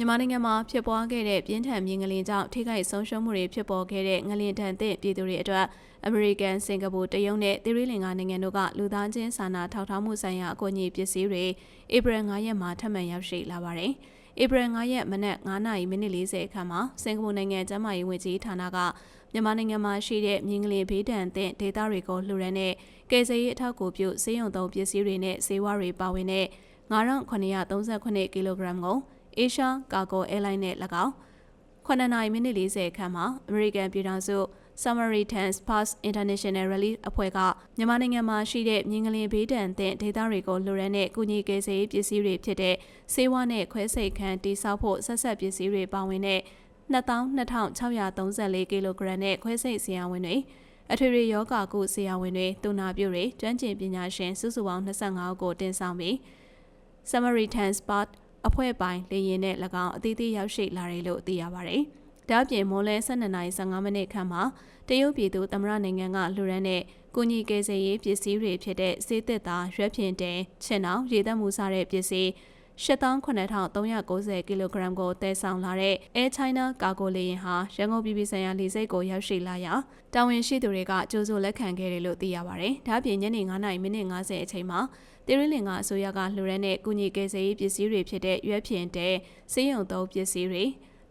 မြန်မာနိုင်ငံမှာဖြစ်ပွားခဲ့တဲ့ပြင်းထန်မြင်းငလင်ကြောင့်ထိခိုက်ဆုံးရှုံးမှုတွေဖြစ်ပေါ်ခဲ့တဲ့ငလင်တန်တဲ့ပြည်သူတွေအတွက်အမေရိကန်၊စင်ကာပူ၊တရုတ်နဲ့သီရိလင်္ကာနိုင်ငံတို့ကလူသားချင်းစာနာထောက်ထားမှုဆိုင်ရာအကူအညီပစ္စည်းတွေဧပြီ9ရက်မှာထပ်မံရောက်ရှိလာပါတယ်။ဧပြီ9ရက်မနက်9:40မိနစ်40အခါမှာစင်ကာပူနိုင်ငံကျန်းမာရေးဝန်ကြီးဌာနကမြန်မာနိုင်ငံမှာရှိတဲ့မြင်းငလင်ဘေးဒဏ်တဲ့ဒေသတွေကိုလှူဒန်းတဲ့ကယ်ဆယ်ရေးအထောက်အကူပြုစေယုံသုံးပစ္စည်းတွေနဲ့ဆေးဝါးတွေပါဝင်တဲ့9938ကီလိုဂရမ်ကို Asia Cargo Airline နဲ့၎င်း9နာရီမိနစ်40ခန့်မှာ American ပြည်ထောင်စု Samaritans Pass International Relief အဖွဲ့ကမြန်မာနိုင်ငံမှာရှိတဲ့မြင်းကလေးဘေးဒဏ်တဲ့ဒေသတွေကိုလူရန်တဲ့ကုညီကယ်ဆယ်ရေးပစ္စည်းတွေဖြစ်တဲ့ဆေးဝါးနဲ့ခွဲစိတ်ခန်းတိစောက်ဖို့ဆက်ဆက်ပစ္စည်းတွေပါဝင်တဲ့22,634ကီလိုဂရမ်နဲ့ခွဲစိတ်ဆရာဝန်တွေအထွေထွေယောဂကုဆရာဝန်တွေတူနာပြုတွေကျွမ်းကျင်ပညာရှင်စုစုပေါင်း25ဦးကိုတင်ဆောင်ပြီး Samaritans Pass အဖွဲ့ပိုင်လေရင်နဲ့၎င်းအသီးသီးရောက်ရှိလာတယ်လို့သိရပါတယ်။ဒါ့အပြင်မိုးလဲ12:15မိနစ်ခန့်မှာတရုတ်ပြည်သူသမရနိုင်ငံကလူရန်တဲ့ကုညီကယ်ဆယ်ရေးပစ္စည်းတွေဖြစ်တဲ့စေးသစ်သားရွက်ဖြင့်တဲချင်းအောင်ရေသက်မှုစားတဲ့ပစ္စည်း 89,390ကီလိုဂရမ်ကိုတည်ဆောင်လာတဲ့ Air China ကာဂိုလေယာဉ်ဟာရန်ကုန်ပြည်ပြည်ဆိုင်ရာလေဆိပ်ကိုရောက်ရှိလာရာတာဝန်ရှိသူတွေကကြိုးစိုးလက်ခံခဲ့တယ်လို့သိရပါတယ်။ဒါ့အပြင်ညနေ9:50မိနစ်50အချိန်မှာတိရလင်ကအစိုးရကလှူဒန်းတဲ့ကုညီကယ်ဆယ်ရေးပစ္စည်းတွေဖြစ်တဲ့ရွက်ဖြင့်တဲ့စေးရုံသုံးပစ္စည်းတွေ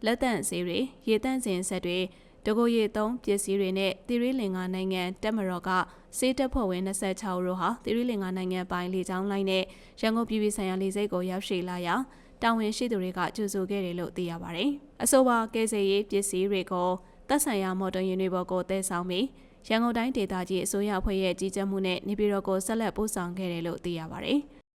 လက်တန့်ဆေးတွေရေတန့်စင်ဆက်တွေ တကိုရီသုံးပစ္စည်းတွေနဲ့တိရိလင်္ကာနိုင်ငံတက်မတော်ကစေးတပ်ဖွဲ့ဝင်26ဦးဟာတိရိလင်္ကာနိုင်ငံပိုင်လေကြောင်းလိုင်းနဲ့ရန်ကုန်ပြည်ပြည်ဆိုင်ရာလေဆိပ်ကိုရောက်ရှိလာရာတာဝန်ရှိသူတွေကကြိုဆိုခဲ့တယ်လို့သိရပါတယ်။အဆိုပါကယ်ဆယ်ရေးပစ္စည်းတွေကိုတပ်ဆိုင်ရာမော်တော်ယာဉ်တွေပေါ်ကိုတည်ဆောင်ပြီးရန်ကုန်တိုင်းဒေသကြီးအစိုးရအဖွဲ့ရဲ့ကြီးကြပ်မှုနဲ့နေပြည်တော်ကိုဆက်လက်ပို့ဆောင်ခဲ့တယ်လို့သိရပါတယ်။